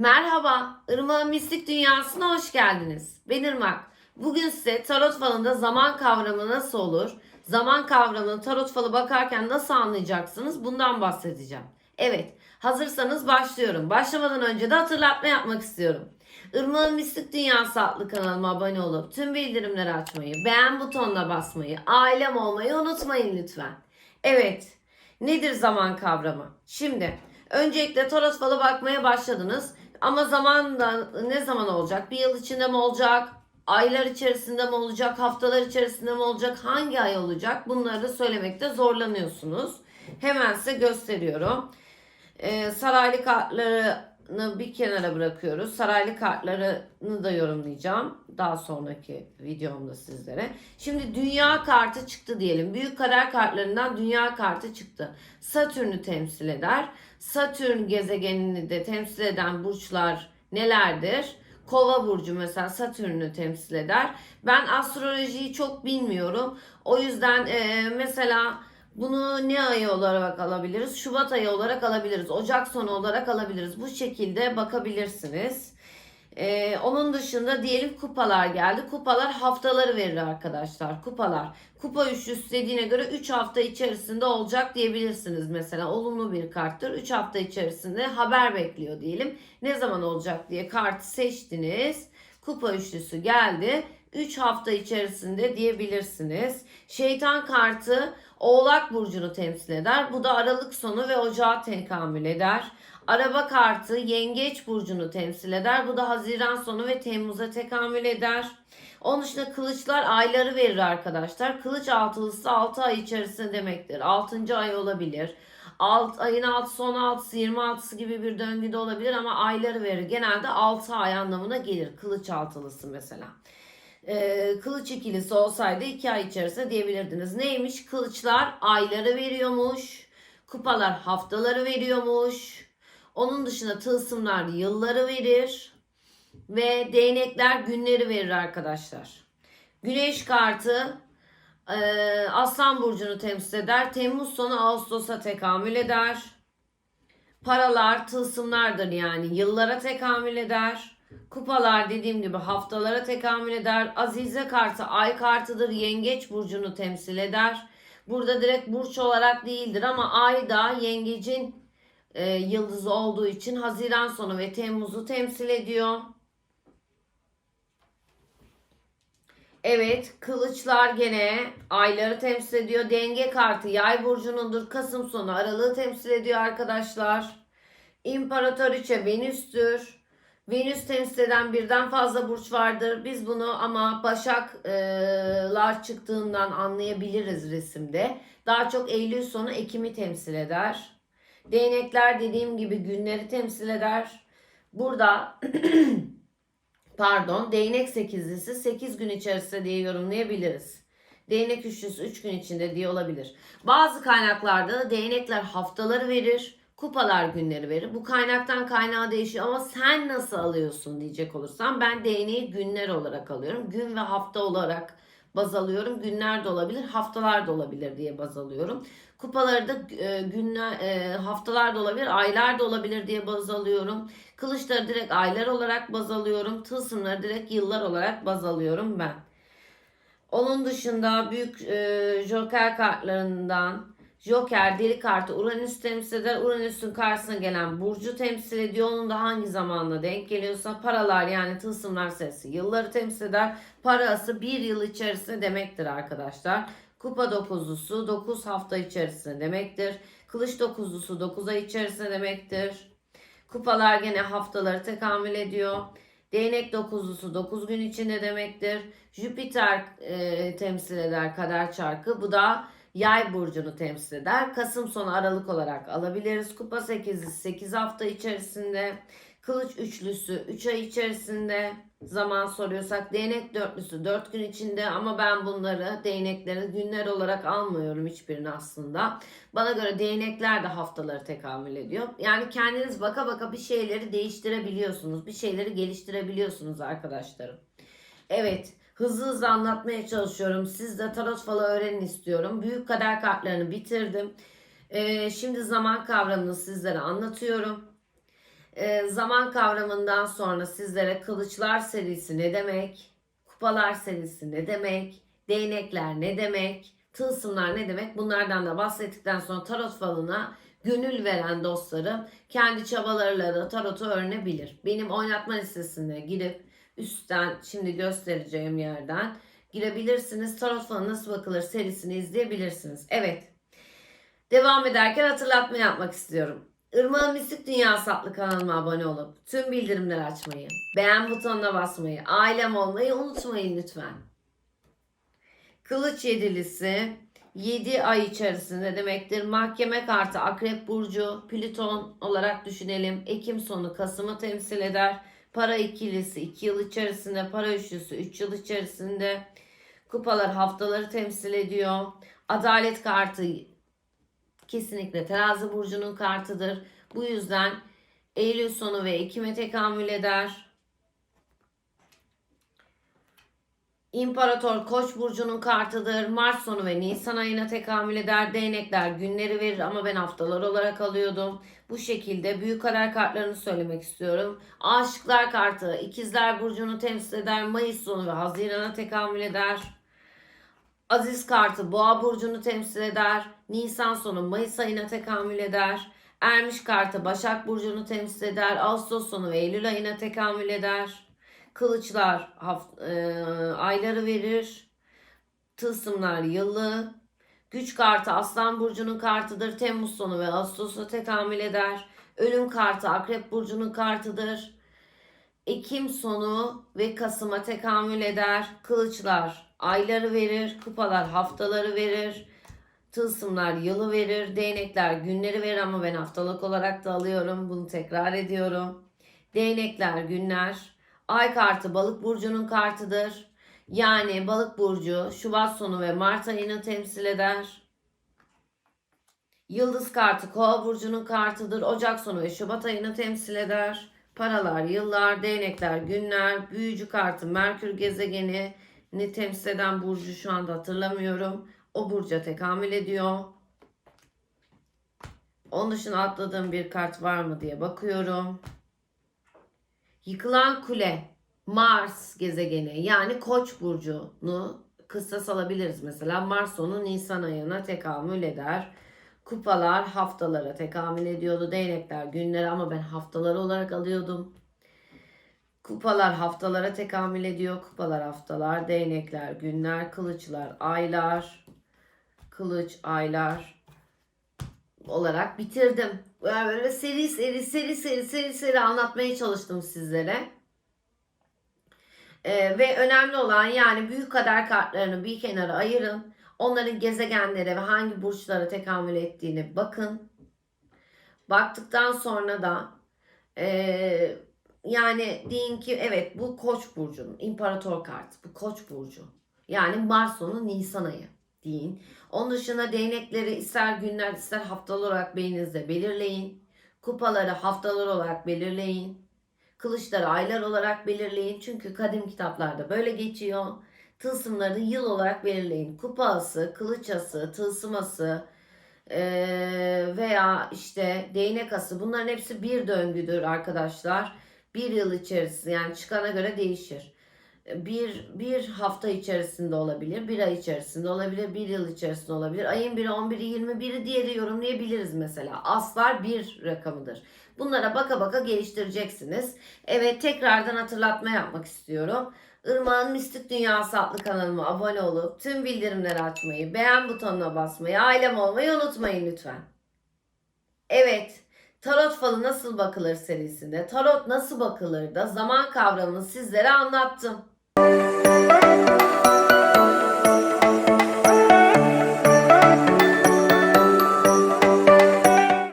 Merhaba, Irmak'ın Mistik Dünyası'na hoş geldiniz. Ben Irmak. Bugün size tarot falında zaman kavramı nasıl olur, zaman kavramını tarot falı bakarken nasıl anlayacaksınız bundan bahsedeceğim. Evet, hazırsanız başlıyorum. Başlamadan önce de hatırlatma yapmak istiyorum. Irmak'ın Mistik Dünyası adlı kanalıma abone olup tüm bildirimleri açmayı, beğen butonuna basmayı, ailem olmayı unutmayın lütfen. Evet, nedir zaman kavramı? Şimdi öncelikle tarot falı bakmaya başladınız. Ama zaman da ne zaman olacak? Bir yıl içinde mi olacak? Aylar içerisinde mi olacak? Haftalar içerisinde mi olacak? Hangi ay olacak? Bunları söylemekte zorlanıyorsunuz. Hemen size gösteriyorum. Ee, saraylı kartlarını bir kenara bırakıyoruz. Saraylı kartlarını da yorumlayacağım. Daha sonraki videomda sizlere. Şimdi dünya kartı çıktı diyelim. Büyük kader kartlarından dünya kartı çıktı. Satürn'ü temsil eder. Satürn gezegenini de temsil eden burçlar nelerdir? Kova burcu mesela Satürn'ü temsil eder. Ben astrolojiyi çok bilmiyorum. O yüzden e, mesela bunu ne ayı olarak alabiliriz? Şubat ayı olarak alabiliriz. Ocak sonu olarak alabiliriz. Bu şekilde bakabilirsiniz. Ee, onun dışında diyelim kupalar geldi. Kupalar haftaları verir arkadaşlar. Kupalar. Kupa üçlüsü dediğine göre 3 hafta içerisinde olacak diyebilirsiniz mesela. Olumlu bir karttır. 3 hafta içerisinde haber bekliyor diyelim. Ne zaman olacak diye kartı seçtiniz. Kupa üçlüsü geldi. 3 hafta içerisinde diyebilirsiniz. Şeytan kartı Oğlak burcunu temsil eder. Bu da Aralık sonu ve Ocağı tekamül eder. Araba kartı Yengeç burcunu temsil eder. Bu da Haziran sonu ve Temmuz'a tekamül eder. Onun dışında kılıçlar ayları verir arkadaşlar. Kılıç altılısı 6 ay içerisinde demektir. 6. ay olabilir. Alt, ayın 6'sı 16'sı 26'sı gibi bir döngüde olabilir ama ayları verir. Genelde 6 ay anlamına gelir. Kılıç altılısı mesela. Ee, kılıç ikilisi olsaydı 2 ay içerisinde diyebilirdiniz. Neymiş? Kılıçlar ayları veriyormuş. Kupalar haftaları veriyormuş. Onun dışında tılsımlar yılları verir. Ve değnekler günleri verir arkadaşlar. Güneş kartı e, Aslan Burcu'nu temsil eder. Temmuz sonu Ağustos'a tekamül eder. Paralar tılsımlardır yani yıllara tekamül eder. Kupalar dediğim gibi haftalara tekamül eder. Azize kartı ay kartıdır. Yengeç burcunu temsil eder. Burada direkt burç olarak değildir ama ay da yengecin e, yıldızı olduğu için Haziran sonu ve Temmuz'u temsil ediyor. Evet, kılıçlar gene ayları temsil ediyor. Denge kartı yay burcunundur. Kasım sonu aralığı temsil ediyor arkadaşlar. İmparatoriçe Venüs'tür. Venüs temsil eden birden fazla burç vardır. Biz bunu ama başaklar çıktığından anlayabiliriz resimde. Daha çok Eylül sonu Ekim'i temsil eder. Değnekler dediğim gibi günleri temsil eder. Burada pardon değnek sekizlisi 8 gün içerisinde diye yorumlayabiliriz. Değnek üçlüsü 3 gün içinde diye olabilir. Bazı kaynaklarda da değnekler haftaları verir. Kupalar günleri verir. Bu kaynaktan kaynağa değişiyor ama sen nasıl alıyorsun diyecek olursam ben değneği günler olarak alıyorum. Gün ve hafta olarak baz alıyorum. Günler de olabilir, haftalar da olabilir diye baz alıyorum. Kupaları da e, günler, e, haftalar da olabilir, aylar da olabilir diye baz alıyorum. Kılıçları direkt aylar olarak baz alıyorum. Tılsımları direkt yıllar olarak baz alıyorum ben. Onun dışında büyük e, joker kartlarından Joker deli kartı Uranüs temsil eder. Uranüs'ün karşısına gelen burcu temsil ediyor. Onun da hangi zamanla denk geliyorsa paralar yani tılsımlar sayısı yılları temsil eder. Parası bir yıl içerisinde demektir arkadaşlar. Kupa dokuzlusu 9 hafta içerisinde demektir. Kılıç dokuzlusu 9 ay içerisinde demektir. Kupalar gene haftaları tekamül ediyor. Değnek dokuzlusu 9 gün içinde demektir. Jüpiter e, temsil eder kader çarkı. Bu da Yay burcunu temsil eder. Kasım sonu Aralık olarak alabiliriz. Kupa 8'i 8 hafta içerisinde. Kılıç üçlüsü 3 ay içerisinde zaman soruyorsak değnek dörtlüsü 4 gün içinde ama ben bunları değnekleri günler olarak almıyorum hiçbirini aslında. Bana göre değnekler de haftaları tekamül ediyor. Yani kendiniz baka baka bir şeyleri değiştirebiliyorsunuz. Bir şeyleri geliştirebiliyorsunuz arkadaşlarım. Evet hızlı hızlı anlatmaya çalışıyorum. Siz de tarot falı öğrenin istiyorum. Büyük kader kartlarını bitirdim. Ee, şimdi zaman kavramını sizlere anlatıyorum. Ee, zaman kavramından sonra sizlere kılıçlar serisi ne demek, kupalar serisi ne demek, değnekler ne demek, tılsımlar ne demek bunlardan da bahsettikten sonra tarot falına gönül veren dostlarım kendi çabalarıyla da tarotu öğrenebilir. Benim oynatma listesine girip üstten şimdi göstereceğim yerden girebilirsiniz. Tarot falı nasıl bakılır serisini izleyebilirsiniz. Evet. Devam ederken hatırlatma yapmak istiyorum. Irmağın Mistik Dünyası adlı kanalıma abone olup tüm bildirimleri açmayı, beğen butonuna basmayı, ailem olmayı unutmayın lütfen. Kılıç yedilisi 7 ay içerisinde demektir. Mahkeme kartı Akrep Burcu, Plüton olarak düşünelim. Ekim sonu Kasım'ı temsil eder. Para ikilisi 2 yıl içerisinde, para üçlüsü 3 yıl içerisinde. Kupalar haftaları temsil ediyor. Adalet kartı kesinlikle terazi burcunun kartıdır. Bu yüzden Eylül sonu ve Ekim'e tekamül eder. İmparator Koç burcunun kartıdır. Mart sonu ve Nisan ayına tekamül eder. Değnekler günleri verir ama ben haftalar olarak alıyordum. Bu şekilde büyük kader kartlarını söylemek istiyorum. Aşıklar kartı İkizler burcunu temsil eder. Mayıs sonu ve Haziran'a tekamül eder. Aziz kartı Boğa burcunu temsil eder. Nisan sonu Mayıs ayına tekamül eder. Ermiş kartı Başak burcunu temsil eder. Ağustos sonu ve Eylül ayına tekamül eder. Kılıçlar haft- e, ayları verir. Tılsımlar yılı. Güç kartı Aslan burcunun kartıdır. Temmuz sonu ve Ağustos'a tekamül eder. Ölüm kartı Akrep burcunun kartıdır. Ekim sonu ve Kasım'a tekamül eder. Kılıçlar ayları verir, kupalar haftaları verir. Tılsımlar yılı verir, değnekler günleri verir ama ben haftalık olarak da alıyorum. Bunu tekrar ediyorum. Değnekler günler. Ay kartı balık burcunun kartıdır. Yani balık burcu Şubat sonu ve Mart ayını temsil eder. Yıldız kartı Kova burcunun kartıdır. Ocak sonu ve Şubat ayını temsil eder. Paralar, yıllar, değnekler, günler, büyücü kartı Merkür gezegeni ne temsil eden burcu şu anda hatırlamıyorum. O burca tekamül ediyor. Onun dışında atladığım bir kart var mı diye bakıyorum. Yıkılan kule Mars gezegeni yani Koç burcunu kıssas alabiliriz mesela. Mars sonu Nisan ayına tekamül eder. Kupalar haftalara tekamül ediyordu. Değnekler günleri ama ben haftaları olarak alıyordum. Kupalar haftalara tekamül ediyor. Kupalar haftalar, değnekler, günler, kılıçlar, aylar, kılıç, aylar olarak bitirdim. Böyle seri seri seri seri seri seri anlatmaya çalıştım sizlere. Ee, ve önemli olan yani büyük kader kartlarını bir kenara ayırın. Onların gezegenlere ve hangi burçlara tekamül ettiğini bakın. Baktıktan sonra da eee yani deyin ki evet bu Koç burcunun imparator kartı. Bu Koç burcu. Yani Mart sonu Nisan ayı deyin. Onun dışında değnekleri ister günler ister haftalar olarak beyninizde belirleyin. Kupaları haftalar olarak belirleyin. Kılıçları aylar olarak belirleyin. Çünkü kadim kitaplarda böyle geçiyor. Tılsımları yıl olarak belirleyin. Kupası, kılıçası, tılsıması veya işte değnek ası bunların hepsi bir döngüdür arkadaşlar. Bir yıl içerisinde yani çıkana göre değişir. Bir, bir hafta içerisinde olabilir, bir ay içerisinde olabilir, bir yıl içerisinde olabilir. Ayın biri, 11'i, 21'i diye de yorumlayabiliriz mesela. Aslar bir rakamıdır. Bunlara baka baka geliştireceksiniz. Evet tekrardan hatırlatma yapmak istiyorum. Irmağın Mistik Dünyası adlı kanalıma abone olup tüm bildirimleri açmayı, beğen butonuna basmayı, ailem olmayı unutmayın lütfen. Evet, Tarot falı nasıl bakılır serisinde Tarot nasıl bakılır da zaman kavramını sizlere anlattım. you.